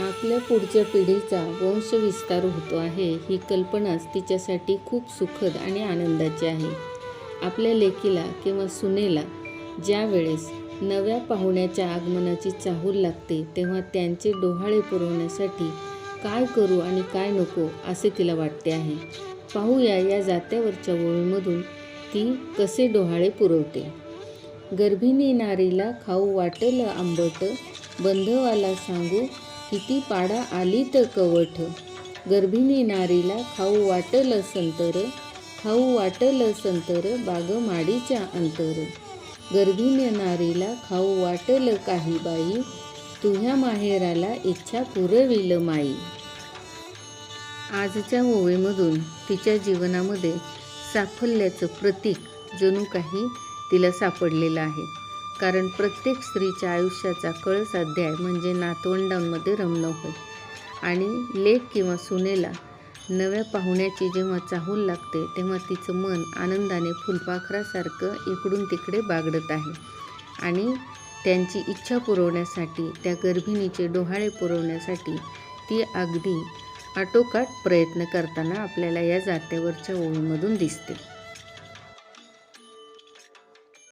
आपल्या पुढच्या पिढीचा वंशविस्तार होतो आहे ही कल्पनाच तिच्यासाठी खूप सुखद आणि आनंदाची आहे. आपल्या लेकीला किंवा सुनेला ज्यावेळेस नव्या पाहुण्याच्या आगमनाची चाहूल लागते तेव्हा त्यांचे डोहाळे पुरवण्यासाठी काय करू आणि काय नको असे तिला वाटते आहे. पाहूया या जात्यावरच्या ओळीमधून ती कसे डोहाळे पुरवते. गर्भिणी नारीला खाऊ वाटल आंबट बंधवाला सांगू किती पाडा आली तर कवठ? गर्भिणी नारीला खाऊ वाटल संतर खाऊ वाटल संतर बाग माडीच्या अंतर. गर्भिणी नारीला खाऊ वाटल काही बाई तुझ्या माहेराला इच्छा पुरविल माई. आजच्या ओवेमधून तिच्या जीवनामध्ये साफल्याचं प्रतीक जणू काही तिला सापडलेलं आहे. कारण प्रत्येक स्त्रीच्या आयुष्याचा कळस अध्याय म्हणजे नातवंडांमध्ये रमणं होय. आणि लेख किंवा सुनेला नव्या पाहुण्याची जेव्हा चाहूल लागते तेव्हा तिचं मन आनंदाने फुलपाखरासारखं इकडून तिकडे बागडत आहे. आणि त्यांची इच्छा पुरवण्यासाठी त्या गर्भिणीचे डोहाळे पुरवण्यासाठी ती अगदी आटोकाट प्रयत्न करताना आपल्याला या जात्यावरच्या ओळीमधून दिसते.